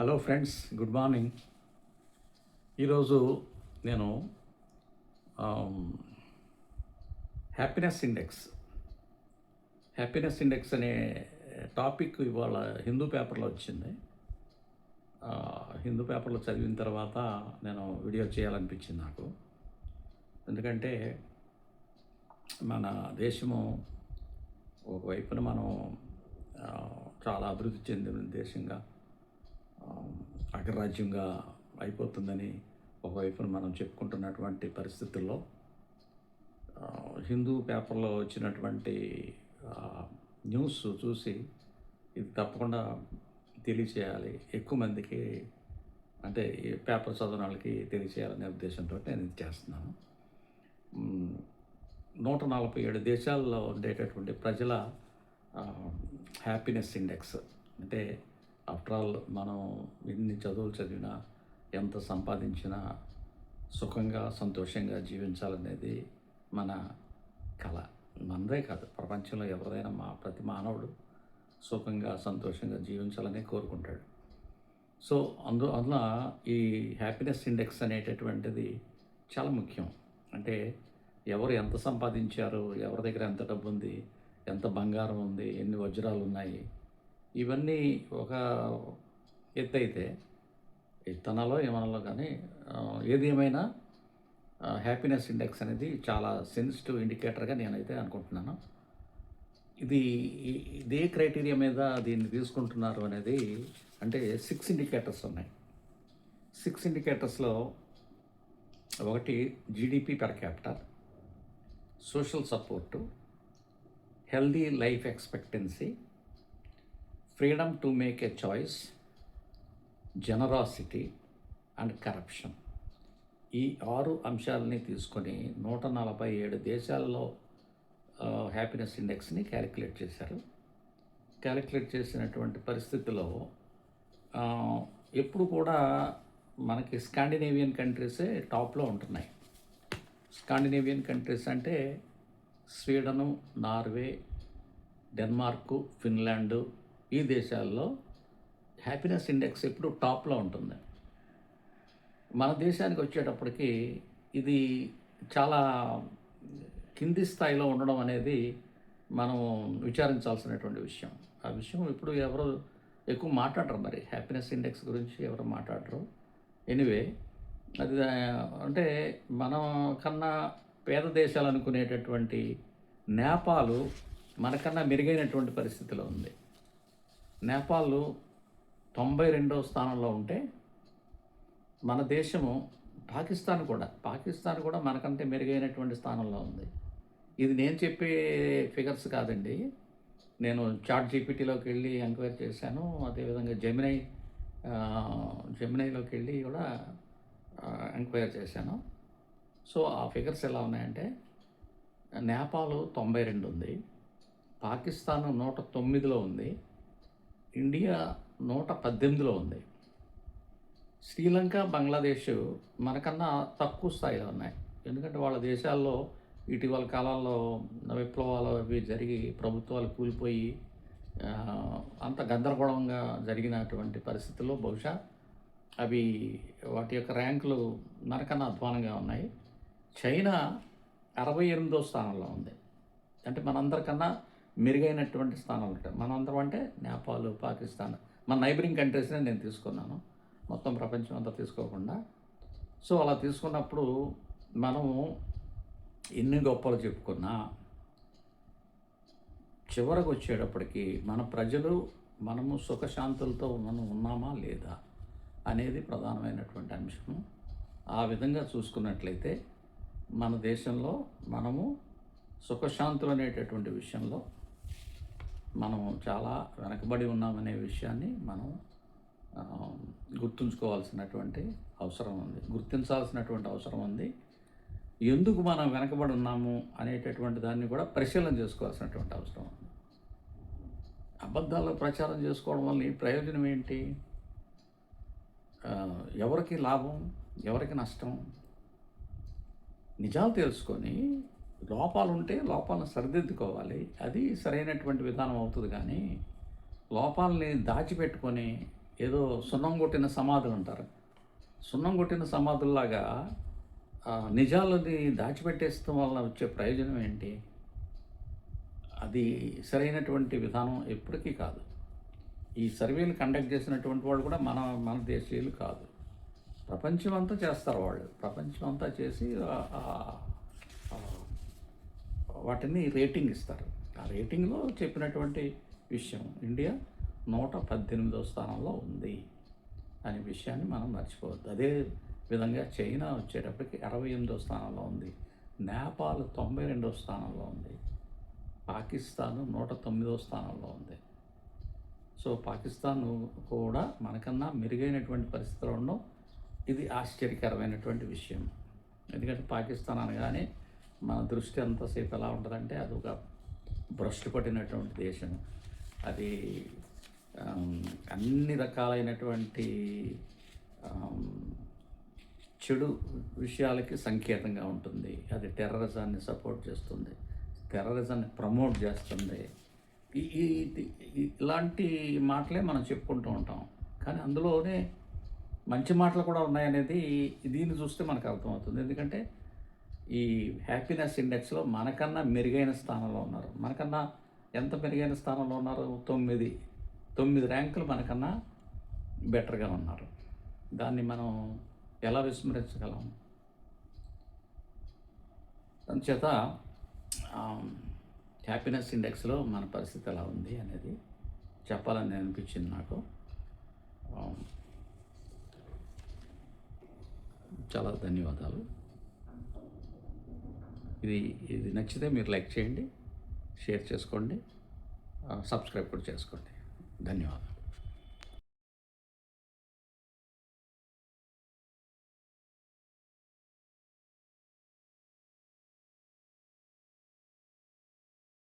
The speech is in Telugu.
హలో ఫ్రెండ్స్ గుడ్ మార్నింగ్ ఈరోజు నేను హ్యాపీనెస్ ఇండెక్స్ హ్యాపీనెస్ ఇండెక్స్ అనే టాపిక్ ఇవాళ హిందూ పేపర్లో వచ్చింది. హిందూ పేపర్లో చదివిన తర్వాత నేను వీడియో చేయాలనిపించింది నాకు. ఎందుకంటే మన దేశము ఒకవైపున మనం చాలా అభివృద్ధి చెందిన దేశంగా అగ్రరాజ్యంగా అయిపోతుందని ఒకవైపున మనం చెప్పుకుంటున్నటువంటి పరిస్థితుల్లో హిందూ పేపర్లో వచ్చినటువంటి న్యూస్ చూసి ఇది తప్పకుండా తెలియచేయాలి. ఎక్కువ మందికి అంటే ఈ పేపర్ చదివిన వాళ్ళకి తెలియచేయాలనే ఉద్దేశంతో నేను ఇది చేస్తున్నాను. నూట నలభై ఏడు దేశాల్లో ఉండేటటువంటి ప్రజల హ్యాపీనెస్ ఇండెక్స్ అంటే ఆఫ్టర్ ఆల్ మనం ఎన్ని చదువులు చదివినా ఎంత సంపాదించినా సుఖంగా సంతోషంగా జీవించాలనేది మన కళ. మనదే కాదు ప్రపంచంలో ఎవరిదైనా మా ప్రతి మానవుడు సుఖంగా సంతోషంగా జీవించాలని కోరుకుంటాడు. సో అందు అందున ఈ హ్యాపీనెస్ ఇండెక్స్ అనేటటువంటిది చాలా ముఖ్యం. అంటే ఎవరు ఎంత సంపాదించారు ఎవరి దగ్గర ఎంత డబ్బు ఉంది ఎంత బంగారం ఉంది ఎన్ని వజ్రాలు ఉన్నాయి ఇవన్నీ ఒక ఎత్తు అయితే ఇత్తనాలో ఏమనాలో కానీ ఏది ఏమైనా హ్యాపీనెస్ ఇండెక్స్ అనేది చాలా సెన్సిటివ్ ఇండికేటర్గా నేనైతే అనుకుంటున్నాను. ఇది ఇదే క్రైటీరియా మీద దీన్ని తీసుకుంటున్నారు అనేది అంటే సిక్స్ ఇండికేటర్స్ ఉన్నాయి. సిక్స్ ఇండికేటర్స్లో ఒకటి GDP per capital social support healthy life expectancy freedom to make a choice generosity and corruption ఈ ఆరు అంశాలని తీసుకొని నూట నలభై ఏడు దేశాల్లో హ్యాపీనెస్ ఇండెక్స్ని క్యాలిక్యులేట్ చేశారు. క్యాలిక్యులేట్ చేసినటువంటి పరిస్థితిలో ఎప్పుడు కూడా మనకి స్కాండినేవియన్ కంట్రీసే టాప్లో ఉంటున్నాయి. స్కాండినేవియన్ కంట్రీస్ అంటే స్వీడను నార్వే డెన్మార్కు ఫిన్లాండు ఈ దేశాల్లో హ్యాపీనెస్ ఇండెక్స్ ఎప్పుడు టాప్లో ఉంటుంది. మన దేశానికి వచ్చేటప్పటికి ఇది చాలా కింది స్థాయిలో ఉండడం అనేది మనం విచారించాల్సినటువంటి విషయం. ఆ విషయం ఇప్పుడు ఎవరు ఎక్కువ మాట్లాడరు మరి. హ్యాపీనెస్ ఇండెక్స్ గురించి ఎవరు మాట్లాడరు. ఎనివే అది అంటే మనం కన్నా పేద దేశాలు అనుకునేటటువంటి నేపాలు మనకన్నా మెరుగైనటువంటి పరిస్థితిలో ఉంది. నేపాల్ తొంభై రెండవ స్థానంలో ఉంటే మన దేశము పాకిస్తాన్ కూడా పాకిస్తాన్ కూడా మనకంటే మెరుగైనటువంటి స్థానంలో ఉంది. ఇది నేను చెప్పే ఫిగర్స్ కాదండి. నేను చాట్ జీపీటీలోకి వెళ్ళి ఎంక్వైరీ చేశాను. అదేవిధంగా జెమినై జమినైలోకి వెళ్ళి కూడా ఎంక్వైరీ చేశాను. సో ఆ ఫిగర్స్ ఎలా ఉన్నాయంటే నేపాల్ తొంభై రెండు ఉంది. పాకిస్తాన్ నూట తొమ్మిదిలో ఉంది. ఇండియా నూట పద్దెనిమిదిలో ఉంది. శ్రీలంక బంగ్లాదేశ్ మనకన్నా తక్కువ స్థాయిలో ఉన్నాయి. ఎందుకంటే వాళ్ళ దేశాల్లో ఇటీవల కాలంలో విప్లవాలు అవి జరిగి ప్రభుత్వాలు కూలిపోయి అంత గందరగోళంగా జరిగినటువంటి పరిస్థితుల్లో బహుశా అవి వాటి యొక్క ర్యాంకులు మనకన్నా అధ్వానంగా ఉన్నాయి. చైనా అరవై ఎనిమిదో స్థానంలో ఉంది. అంటే మనందరికన్నా మెరుగైనటువంటి స్థానాలు ఉంటాయి. మనందరం అంటే నేపాల్ పాకిస్తాన్. మన నైబరింగ్ కంట్రీస్నే నేను తీసుకున్నాను. మొత్తం ప్రపంచం అంతా తీసుకోకుండా. సో అలా తీసుకున్నప్పుడు మనము ఎన్ని గొప్పలు చెప్పుకున్నా చివరకు వచ్చేటప్పటికి మన ప్రజలు మనము సుఖశాంతులతో మనం ఉన్నామా లేదా అనేది ప్రధానమైనటువంటి అంశము. ఆ విధంగా చూసుకున్నట్లయితే మన దేశంలో మనము సుఖశాంతులు అనేటటువంటి విషయంలో మనం చాలా వెనకబడి ఉన్నామనే విషయాన్ని మనం గుర్తుంచుకోవాల్సినటువంటి అవసరం ఉంది. గుర్తించాల్సినటువంటి అవసరం ఉంది. ఎందుకు మనం వెనకబడి ఉన్నాము అనేటటువంటి దాన్ని కూడా పరిశీలన చేసుకోవాల్సినటువంటి అవసరం ఉంది. అబద్ధాలు ప్రచారం చేసుకోవడం వల్ల ఈ ప్రయోజనం ఏంటి? ఎవరికి లాభం? ఎవరికి నష్టం? నిజాలు తెలుసుకొని లోపాలు ఉంటే లోపాలను సరిదిద్దుకోవాలి. అది సరైనటువంటి విధానం అవుతుంది కానీ లోపాలని దాచిపెట్టుకొని ఏదో సున్నం కొట్టిన సమాధులు అంటారు. సున్నం కొట్టిన సమాధుల్లాగా నిజాలని దాచిపెట్టేస్తాం వల్ల వచ్చే ప్రయోజనం ఏంటి? అది సరైనటువంటి విధానం ఎప్పటికీ కాదు. ఈ సర్వేలు కండక్ట్ చేసినటువంటి వాళ్ళు కూడా మన మన దేశీయులు కాదు. ప్రపంచం అంతా చేస్తారు వాళ్ళు. ప్రపంచం అంతా చేసి వాటిని రేటింగ్ ఇస్తారు. ఆ రేటింగ్లో చెప్పినటువంటి విషయం ఇండియా నూట పద్దెనిమిదవ స్థానంలో ఉంది అనే విషయాన్ని మనం మర్చిపోవద్దు. అదే విధంగా చైనా వచ్చేటప్పటికి అరవై ఎనిమిదవ స్థానంలో ఉంది. నేపాల్ తొంభై రెండవ స్థానంలో ఉంది. పాకిస్తాన్ నూట తొమ్మిదవ స్థానంలో ఉంది. సో పాకిస్తాన్ కూడా మనకన్నా మెరుగైనటువంటి పరిస్థితిలో ఉండడం ఇది ఆశ్చర్యకరమైనటువంటి విషయం. ఎందుకంటే పాకిస్తాన్ అనగానే మన దృష్టి అంతసేపు ఎలా ఉంటుందంటే అది ఒక భ్రష్టు పట్టినటువంటి దేశం. అది అన్ని రకాలైనటువంటి చెడు విషయాలకి సంకేతంగా ఉంటుంది. అది టెర్రరిజాన్ని సపోర్ట్ చేస్తుంది. టెర్రరిజాన్ని ప్రమోట్ చేస్తుంది. ఈ- ఇలాంటి మాటలే మనం చెప్పుకుంటూ ఉంటాం. కానీ అందులోనే మంచి మాటలు కూడా ఉన్నాయనేది దీన్ని చూస్తే మనకు అర్థమవుతుంది. ఎందుకంటే ఈ హ్యాపీనెస్ ఇండెక్స్లో మనకన్నా మెరుగైన స్థానంలో ఉన్నారు. మనకన్నా ఎంత మెరుగైన స్థానంలో ఉన్నారు? తొమ్మిది. తొమ్మిది ర్యాంకులు మనకన్నా బెటర్గా ఉన్నారు. దాన్ని మనం ఎలా విస్మరించగలం? అందుచేత హ్యాపీనెస్ ఇండెక్స్లో మన పరిస్థితి ఎలా ఉంది అనేది చెప్పాలని అనిపించింది నాకు. చాలా ధన్యవాదాలు. ఇది ఇది నచ్చితే మీరు లైక్ చేయండి షేర్ చేసుకోండి సబ్స్క్రైబ్ కూడా చేసుకోండి. ధన్యవాదాలు.